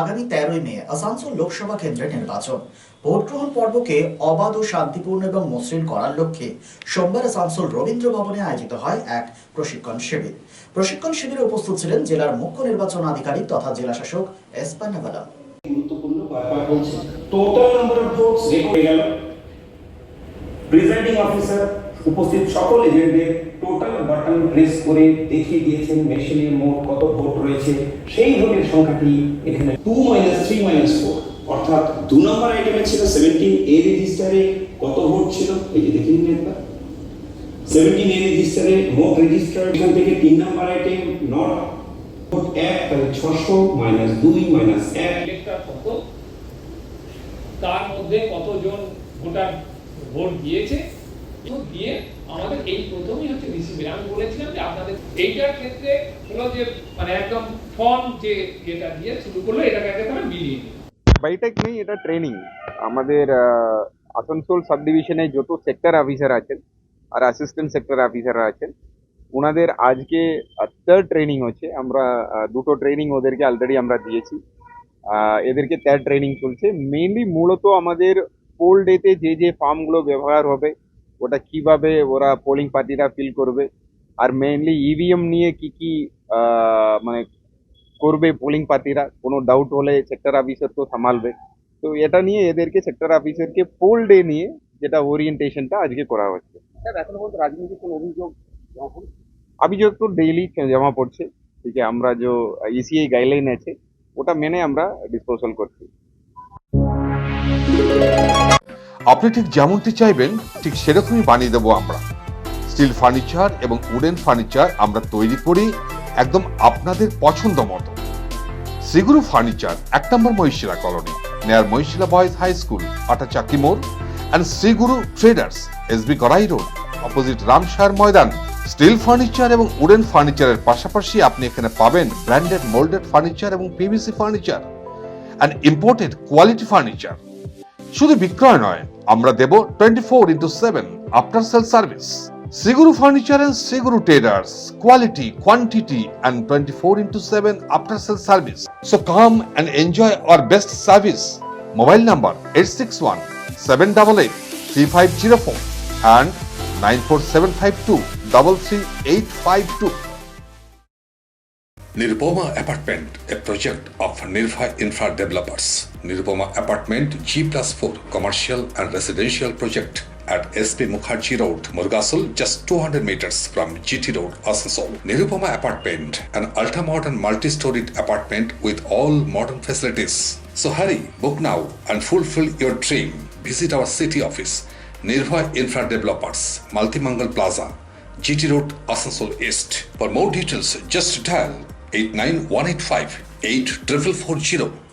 আগামী তেরোই মে আসানসোল লোকসভা কেন্দ্রে নির্বাচন। ভোট গ্রহণ পর্বকে অবাধ ও শান্তিপূর্ণ এবং মসৃণ করার লক্ষ্যে সোমবার আসানসোল রবীন্দ্র ভবনে আয়োজিত হয় এক প্রশিক্ষণ শিবির। প্রশিক্ষণ শিবিরে উপস্থিত ছিলেন জেলার মুখ্য নির্বাচন আধিকারিক তথা জেলা শাসক এস গুরুত্বপূর্ণ total number of votes record officer উপস্থিত সকল এজেন্টদের টোটাল বাটন প্রেস করে দেখিয়ে দিয়েছেন মেশিনে মোট কত ভোট রয়েছে। সেই ভোটের সংখ্যাটি এখানে two minus three minus four অর্থাৎ দু নম্বর আইটেমে ছিল সেভেন্টিন এ রেজিস্টারে কত ভোট ছিল? এই যে দেখে নিন একবার। সেভেন্টিন এ রেজিস্টারে মোট রেজিস্টার এখান থেকে তিন নম্বর আইটেম নট ভোট এক, তাহলে ছশো মাইনাস দুই মাইনাস এক। তার মধ্যে কতজন ভোটার ভোট দিয়েছে? দিয়ে আমাদের এই প্রথমেই হচ্ছে রিসিভের আমি বলেছিলাম যে আপনাদের এইটার ক্ষেত্রে হলো যে মানে একদম ফর্ম যে যেটা দিয়ে শুরু করল এটাকে নেই, এটা ট্রেনিং আমাদের আসানসোল সাব ডিভিশনে যত সেক্টর অফিসার আছেন আর অ্যাসিস্ট্যান্ট সেক্টর অফিসার আছেন ওনাদের আজকে থার্ড ট্রেনিং হচ্ছে। আমরা দুটো ট্রেনিং ওদেরকে অলরেডি আমরা দিয়েছি। এদেরকে থার্ড ট্রেনিং চলছে। মেইনলি মূলত আমাদের পোল ডেতে যে যে ফার্মগুলো ব্যবহার হবে ওটা কীভাবে ওরা পোলিং পার্টিরা ফিল করবে? আর মেইনলি ইভিএম নিয়ে কি কি মানে করবে পোলিং পার্টিরা কোনো ডাউট হলে সেক্টর অফিসার তো সামালবে। তো এটা নিয়ে এদেরকে সেক্টর অফিসারকে পোল ডে নিয়ে যেটা ওরিয়েন্টেশনটা আজকে করা হচ্ছে। রাজনীতির কোনো অভিযোগ অভিযোগ তো ডেইলি জমা পড়ছে। ঠিক আছে আমরা যে ইসিআই গাইডলাইন আছে ওটা মেনে আমরা ডিসপোজাল করছি। আপনি ঠিক যেমনটি চাইবেন, ঠিক সেরকমই বানিয়ে দেবো আমরা। স্টিল ফার্নিচার এবং উডেন ফার্নিচার আমরা তৈরি করি একদম আপনাদের পছন্দ মতো। সিগুরু ফার্নিচার, এক নম্বর মহিশিলা কলোনি নেয়ার মহিশিলা বয়েজ হাই স্কুল আটা চাকি মোড় and Shriguru traders SB Karai road opposite Ramshar Maidan. Steel furniture এবং উডেন ফার্নিচারের পাশাপাশি আপনি এখানে পাবেন ব্র্যান্ডেড মোল্ডেড ফার্নিচার এবং PVC furniture and imported quality furniture. শুধু বিক্রয় নয়, আমরা দেব twenty four into seven after sale service Siguru furniture and Siguru traders quality quantity and twenty four into seven after sale service so come and enjoy our best service mobile number eight six one seven double eight three five zero four and nine four seven five two double three eight five two Nirupoma Apartment, a project of Nirva Infra Developers. Nirupoma Apartment G plus 4 commercial and residential project at SP Mukherjee Road, Murgasol, just 200 meters from GT Road, Asansol. Nirupoma Apartment, an ultra-modern multi-storied apartment with all modern facilities. So hurry, book now and fulfill your dream. Visit our city office, Nirva Infra Developers, Multimangal Plaza, GT Road, Asansol East. For more details, just dial 89185 8440